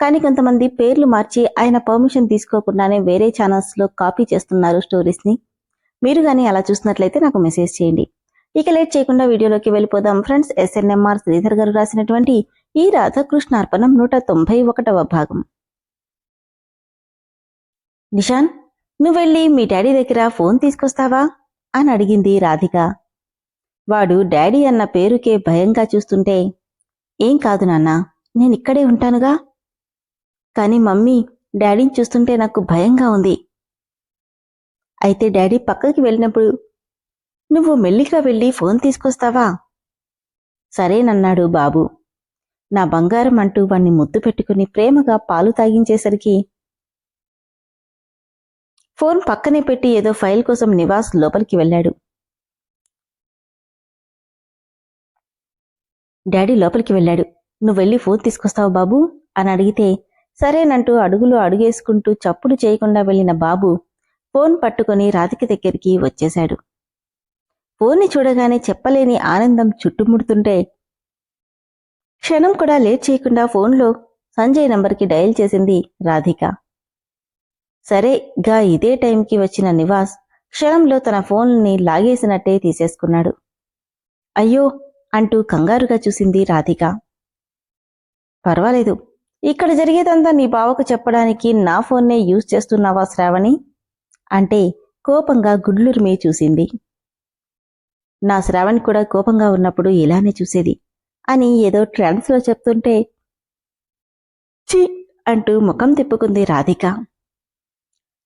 కానీ కొంతమంది పేర్లు మార్చి ఆయన పర్మిషన్ తీసుకోకుండానే వేరే ఛానల్స్లో కాపీ చేస్తున్నారు స్టోరీస్ని మీరు కానీ అలా చూసినట్లయితే నాకు మెసేజ్ చేయండి. ఇక లేట్ చేయకుండా వీడియోలోకి వెళ్ళిపోదాం. ఫ్రెండ్స్ ఎస్ఎన్ఎంఆర్ శ్రీధర్ గారు రాసినటువంటి ఈ రాధాకృష్ణార్పణం నూట తొంభై ఒకటవ భాగం. నిషాన్ నువ్వు వెళ్ళి మీ డాడీ దగ్గర ఫోన్ తీసుకొస్తావా? అని అడిగింది రాధిక. వాడు డాడీ అన్న పేరుకే భయంగా చూస్తుంటే ఏం కాదు నాన్న నేను ఇక్కడే ఉంటానుగా? కానీ మమ్మీ డాడీని చూస్తుంటే నాకు భయంగా ఉంది. అయితే డాడీ పక్కకి వెళ్ళినప్పుడు నువ్వు మెల్లిగా వెళ్ళి ఫోన్ తీసుకొస్తావా? సరేనన్నాడు బాబు. నా బంగారం అంటూ వాణ్ణి ముద్దు పెట్టుకుని ప్రేమగా పాలు తాగించేసరికి ఫోన్ పక్కనే పెట్టి ఏదో ఫైల్ కోసం నివాస్ లోపలికి వెళ్ళాడు. డాడీ లోపలికి వెళ్ళాడు. నువ్వు వెళ్ళి ఫోన్ తీసుకొస్తావు బాబు అని అడిగితే సరేనంటూ అడుగులు అడుగేసుకుంటూ చప్పుడు చేయకుండా వెళ్ళిన బాబు ఫోన్ పట్టుకుని రాధిక దగ్గరికి వచ్చేశాడు. ఫోన్ని చూడగానే చెప్పలేని ఆనందం చుట్టుముడుతుంటే క్షణం కూడా లేట్ చేయకుండా ఫోన్లో సంజయ్ నంబర్కి డయల్ చేసింది రాధిక. సరే గా ఇదే టైంకి వచ్చిన నివాస్ క్షణంలో తన ఫోన్ని లాగేసినట్టే తీసేసుకున్నాడు. అయ్యో అంటూ కంగారుగా చూసింది రాధిక. పర్వాలేదు ఇక్కడ జరిగేదంతా నీ బావకు చెప్పడానికి నా ఫోన్నే యూజ్ చేస్తున్నావా శ్రావణి? అంటే కోపంగా గుడ్లురిమి చూసింది. నా శ్రావణి కూడా కోపంగా ఉన్నప్పుడు ఇలానే చూసేది అని ఏదో ట్రాన్స్లో చెప్తుంటే చి అంటూ ముఖం తిప్పుకుంది రాధిక.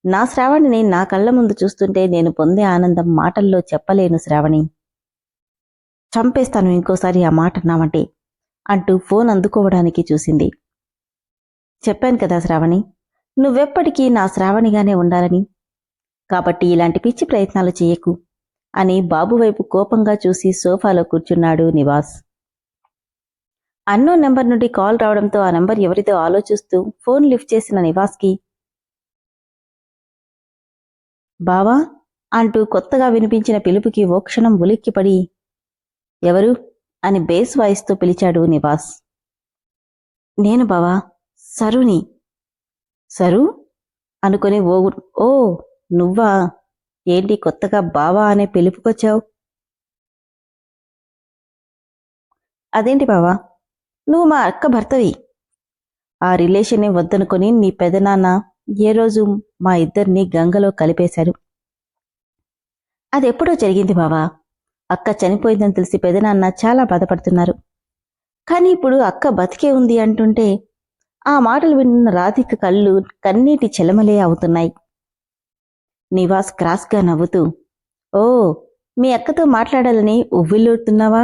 నా శ్రావణిని నా కళ్ళ ముందు చూస్తుంటే నేను పొందే ఆనందం మాటల్లో చెప్పలేను శ్రావణి. చంపేస్తాను ఇంకోసారి ఆ మాట అన్నామంటే అంటూ ఫోన్ అందుకోవడానికి చూసింది. చెప్పాను కదా శ్రావణి నువ్వెప్పటికీ నా శ్రావణిగానే ఉండాలని. కాబట్టి ఇలాంటి పిచ్చి ప్రయత్నాలు చేయకు అని బాబు వైపు కోపంగా చూసి సోఫాలో కూర్చున్నాడు నివాస్. అన్నో నెంబర్ నుండి కాల్ రావడంతో ఆ నెంబర్ ఎవరిదో ఆలోచిస్తూ ఫోన్ లిఫ్ట్ చేసిన నివాస్కి బావా అంటూ కొత్తగా వినిపించిన పిలుపుకి ఓ క్షణం ఉలిక్కిపడి ఎవరు అని బేస్ వాయిస్తో పిలిచాడు నివాస్. నేను బావా సరుని. సరు? అనుకుని ఓ ఓ నువ్వా? ఏంటి కొత్తగా బావా అనే పిలుపుకొచ్చావు? అదేంటి బావా? నువ్వు మా అక్క భర్తవి. ఆ రిలేషన్ని వద్దనుకొని నీ పెదనాన్న ఏ రోజు మా ఇద్దరిని గంగలో కలిపేశాడు అదెప్పుడో జరిగింది బావా? అక్క చనిపోయిందని తెలిసి పెదనాన్న చాలా బాధపడుతున్నారు. కానీ ఇప్పుడు అక్క బతికే ఉంది అంటుంటే ఆ మాటలు విన్న రాధిక కళ్ళు కన్నీటి చెలమలే అవుతున్నాయి. నివాస్ క్రాస్గా నవ్వుతూ ఓ మీ అక్కతో మాట్లాడాలని ఉవ్విల్లుతున్నావా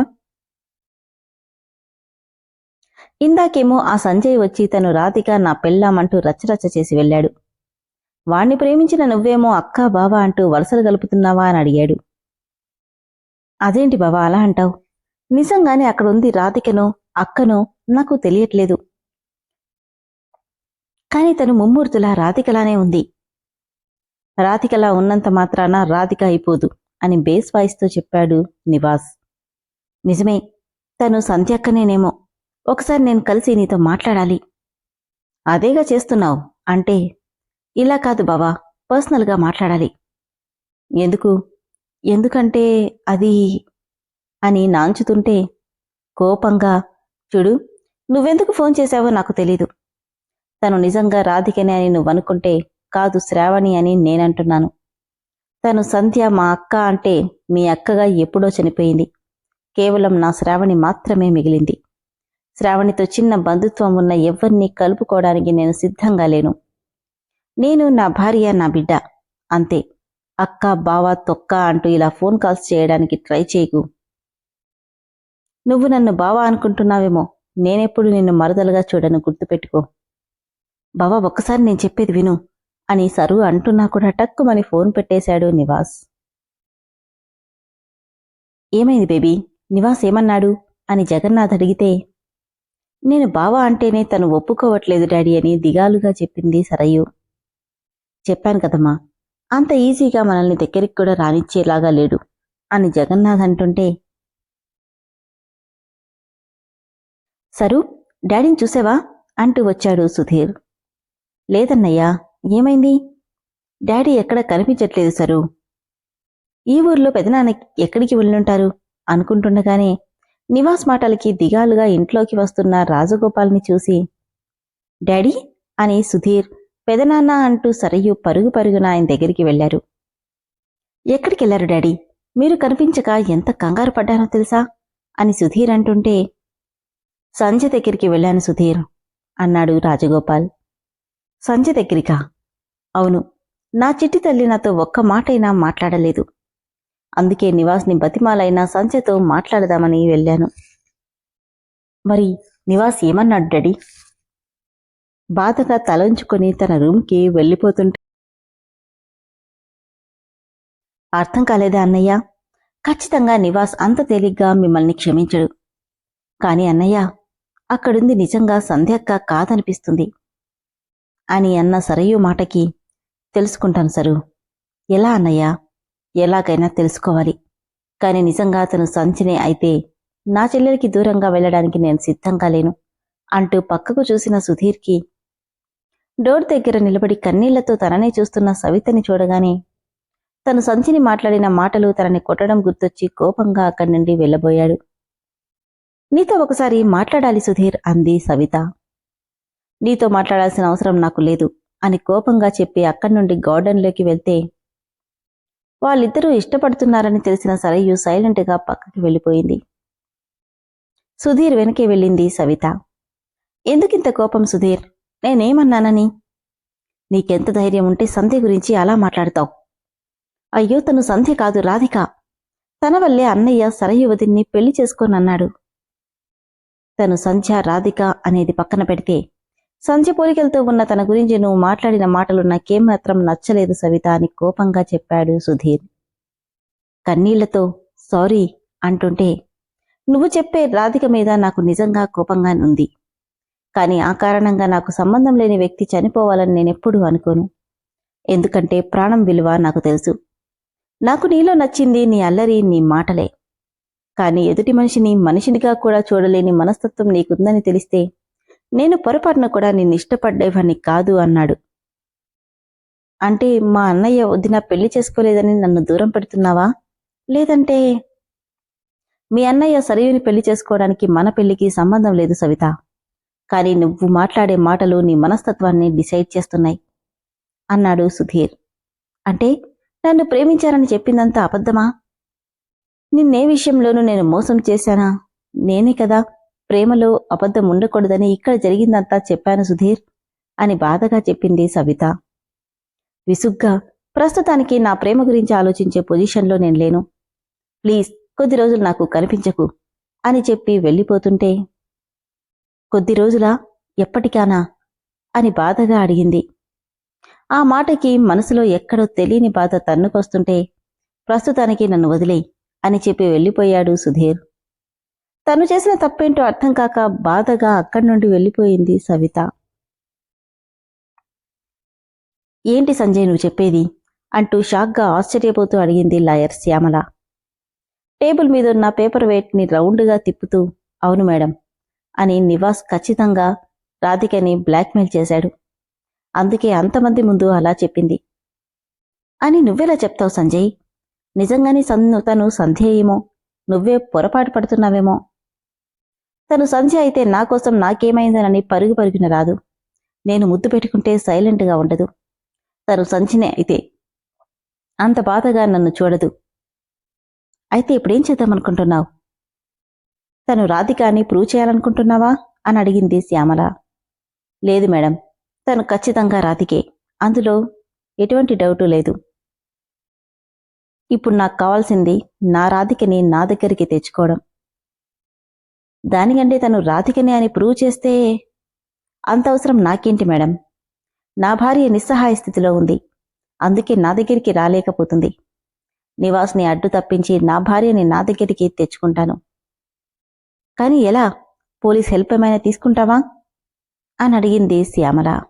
ఇందాకేమో ఆ సంజయ్ వచ్చి తను రాధిక నా పెళ్ళామంటూ రచ్చరచ్చ చేసి వెళ్ళాడు. వాణ్ణి ప్రేమించిన నువ్వేమో అక్కా బావా అంటూ వలసలు గలుపుతున్నావా? అని అడిగాడు. అదేంటి బావా అలా అంటావు? నిజంగానే అక్కడ ఉంది రాధికనో అక్కనో నాకు తెలియట్లేదు. కాని తను ముమ్మూర్తులా రాధికలానే ఉంది. రాధికలా ఉన్నంత మాత్రాన రాధిక అయిపోదు అని బేస్ వాయిస్తో చెప్పాడు నివాస్. నిజమే తను సంధ్యక్కనేనేమో. ఒకసారి నేను కలిసి నీతో మాట్లాడాలి. అదేగా చేస్తున్నావు అంటే ఇలా కాదు బావా పర్సనల్గా మాట్లాడాలి. ఎందుకు? ఎందుకంటే అది అని నాంచుతుంటే కోపంగా చూడు నువ్వెందుకు ఫోన్ చేశావో నాకు తెలీదు. తను నిజంగా రాధికనే అని నువ్వనుకుంటే కాదు శ్రావణి అని నేనంటున్నాను. తను సంధ్య మా అక్క అంటే మీ అక్కగా ఎప్పుడో చనిపోయింది. కేవలం నా శ్రావణి మాత్రమే మిగిలింది. శ్రావణితో చిన్న బంధుత్వం ఉన్న ఎవ్వరినీ కలుపుకోవడానికి నేను సిద్ధంగా లేను. నేను నా భార్య నా బిడ్డ. అంతే. అక్క బావ తొక్క అంటూ ఇలా ఫోన్ కాల్స్ చేయడానికి ట్రై చేయకు. నువ్వు నన్ను బావ అనుకుంటున్నావేమో. నేనెప్పుడు నిన్ను మరదలుగా చూడను. గుర్తుపెట్టుకో. బావా ఒక్కసారి నేను చెప్పేది విను అని సరు అంటున్నా కూడా టక్కుమని ఫోన్ పెట్టేశాడు నివాస్. ఏమైంది బేబీ? నివాస్ ఏమన్నాడు? అని జగన్నాథ్ అడిగితే నేను బావా అంటేనే తను ఒప్పుకోవట్లేదు డాడీ అని దిగాలుగా చెప్పింది సరయు. చెప్పాను కదమ్మా అంత ఈజీగా మనల్ని దగ్గరికి కూడా రానిచ్చేలాగా లేడు అని జగన్నాథ్ అంటుంటే సరు డాడీని చూసావా? అంటూ వచ్చాడు సుధీర్. లేదన్నయ్యా ఏమైంది? డాడీ ఎక్కడ కనిపించట్లేదు సరు. ఈ ఊర్లో పెదనాన్న ఎక్కడికి వెళ్ళుంటారు? అనుకుంటుండగానే నివాస్ మాటలకి దిగాలుగా ఇంట్లోకి వస్తున్న రాజగోపాల్ని చూసి డాడీ అని సుధీర్ పెదనాన్న అంటూ సరయు పరుగు పరుగున ఆయన దగ్గరికి వెళ్ళారు ఎక్కడికి వెళ్ళారు డాడీ? మీరు కనిపించక ఎంత కంగారు పడ్డానో తెలుసా? అని సుధీర్ అంటుంటే సంజయ్ దగ్గరికి వెళ్ళాను సుధీర్ అన్నాడు రాజగోపాల్. సంజయ్ దగ్గరికా? అవును. నా చిట్టి తల్లి నాతో ఒక్క మాటైనా మాట్లాడలేదు. అందుకే నివాస్ని బతిమాలైనా సంజయ్తో మాట్లాడదామని వెళ్ళాను. మరి నివాస్ ఏమన్నాడు డాడీ? బాధగా తలంచుకొని తన రూమ్కి వెళ్ళిపోతుంటే అర్థం కాలేదా అన్నయ్య? ఖచ్చితంగా నివాస్ అంత తేలిగ్గా మిమ్మల్ని క్షమించడు. కాని అన్నయ్య అక్కడుంది నిజంగా సంధ్యక్క కాదనిపిస్తుంది. అని అన్న సరయు మాటకి తెలుసుకుంటాను సరు. ఎలా అన్నయ్యా? ఎలాగైనా తెలుసుకోవాలి. కాని నిజంగా అతను సంచినే అయితే నా చెల్లెలికి దూరంగా వెళ్ళడానికి నేను సిద్ధంగా లేను అంటూ పక్కకు చూసిన సుధీర్కి డోర్ దగ్గర నిలబడి కన్నీళ్ళతో తననే చూస్తున్న సవితని చూడగానే తను సంచిని మాట్లాడిన మాటలు తనని కొట్టడం గుర్తొచ్చి కోపంగా అక్కడి నుండి వెళ్ళబోయాడు. నీతో ఒకసారి మాట్లాడాలి సుధీర్ అంది సవిత. నీతో మాట్లాడాల్సిన అవసరం నాకు లేదు అని కోపంగా చెప్పి అక్కడి నుండి గార్డెన్లోకి వెళ్తే వాళ్ళిద్దరూ ఇష్టపడుతున్నారని తెలిసిన సరయు సైలెంట్గా పక్కకి వెళ్ళిపోయింది. సుధీర్ వెనకే వెళ్ళింది సవిత. ఎందుకింత కోపం సుధీర్? నేనేమన్నానని? నీకెంత ధైర్యం ఉంటే సంధ్య గురించి అలా మాట్లాడతావు. అయ్యో తను సంధ్య కాదు రాధిక. తన వల్లే అన్నయ్య సరయు వదిన్ని పెళ్ళి చేసుకోనన్నాడు. తను సంధ్య రాధిక అనేది పక్కన పెడితే సంధ్య పోలికలతో ఉన్న తన గురించి నువ్వు మాట్లాడిన మాటలు నాకేమాత్రం నచ్చలేదు సవిత అని కోపంగా చెప్పాడు సుధీర్. కన్నీళ్ళతో సారీ అంటుంటే నువ్వు చెప్పే రాధిక మీద నాకు నిజంగా కోపంగా ఉంది. కానీ ఆ కారణంగా నాకు సంబంధం లేని వ్యక్తి చనిపోవాలని నేనెప్పుడూ అనుకోను. ఎందుకంటే ప్రాణం విలువ నాకు తెలుసు. నాకు నీలో నచ్చింది నీ అల్లరి నీ మాటలే. కానీ ఎదుటి మనిషిని మనిషినిగా కూడా చూడలేని మనస్తత్వం నీకుందని తెలిస్తే నేను పొరపాటున కూడా నిన్ను ఇష్టపడ్డేవాణ్ణి కాదు అన్నాడు. అంటే మా అన్నయ్య వదిన పెళ్ళి చేసుకోలేదని నన్ను దూరం పెడుతున్నావా? లేదంటే మీ అన్నయ్య సరియని పెళ్ళి చేసుకోవడానికి మన పెళ్ళికి సంబంధం లేదు సవిత. కానీ నువ్వు మాట్లాడే మాటలు నీ మనస్తత్వాన్ని డిసైడ్ చేస్తున్నాయి అన్నాడు సుధీర్. అంటే నన్ను ప్రేమించారని చెప్పిందంతా అబద్ధమా? నిన్నే విషయంలోనూ నేను మోసం చేశానా? నేనే కదా ప్రేమలో అబద్ధం ఉండకూడదని ఇక్కడ జరిగిందంతా చెప్పాను సుధీర్ అని బాధగా చెప్పింది సవిత. విసుగ్గా ప్రస్తుతానికి నా ప్రేమ గురించి ఆలోచించే పొజిషన్లో నేను లేను. ప్లీజ్ కొద్ది రోజులు నాకు కనిపించకు అని చెప్పి వెళ్ళిపోతుంటే కొద్ది రోజులా ఎప్పటికానా అని బాధగా అడిగింది. ఆ మాటకి మనసులో ఎక్కడో తెలియని బాధ తన్నుకొస్తుంటే ప్రస్తుతానికి నన్ను వదిలేయి అని చెప్పి వెళ్ళిపోయాడు సుధీర్. తను చేసిన తప్పేంటో అర్థం కాక బాధగా అక్కడి నుండి వెళ్ళిపోయింది సవిత. ఏంటి సంజయ్ నువ్వు చెప్పేది? అంటూ షాక్గా ఆశ్చర్యపోతూ అడిగింది లాయర్ శ్యామల. టేబుల్ మీద ఉన్న పేపర్ వెయిట్ని రౌండ్గా తిప్పుతూ అవును మేడం అని నివాస్ ఖచ్చితంగా రాధికని బ్లాక్మెయిల్ చేశాడు. అందుకే అంతమంది ముందు అలా చెప్పింది. అని నువ్వెలా చెప్తావు సంజయ్? నిజంగానే సన్ను తను సంధ్య ఏమో నువ్వే పొరపాటు పడుతున్నావేమో? తను సంధ్య అయితే నా కోసం నాకేమైందనని పరుగు పరుగున రాదు. నేను ముద్దు పెట్టుకుంటే సైలెంట్గా ఉండదు. తను సంచినే అయితే అంత బాధగా నన్ను చూడదు. అయితే ఇప్పుడేం చేద్దామనుకుంటున్నావు? తను రాధికాని ప్రూవ్ చేయాలనుకుంటున్నావా? అని అడిగింది శ్యామల. లేదు మేడం తను ఖచ్చితంగా రాధికే. అందులో ఎటువంటి డౌటు లేదు. ఇప్పుడు నాకు కావాల్సింది నా రాధికని నా దగ్గరికి తెచ్చుకోవడం. దానికంటే తను రాధికనే అని ప్రూవ్ చేస్తే అంత అవసరం నాకేంటి మేడం? నా భార్య నిస్సహాయ స్థితిలో ఉంది. అందుకే నా దగ్గరికి రాలేకపోతుంది. నివాస్ని అడ్డు తప్పించి నా భార్యని నా దగ్గరికి తెచ్చుకుంటాను. కానీ ఎలా? పోలీస్ హెల్ప్ ఏమైనా తీసుకుంటావా? అని అడిగింది శ్యామల.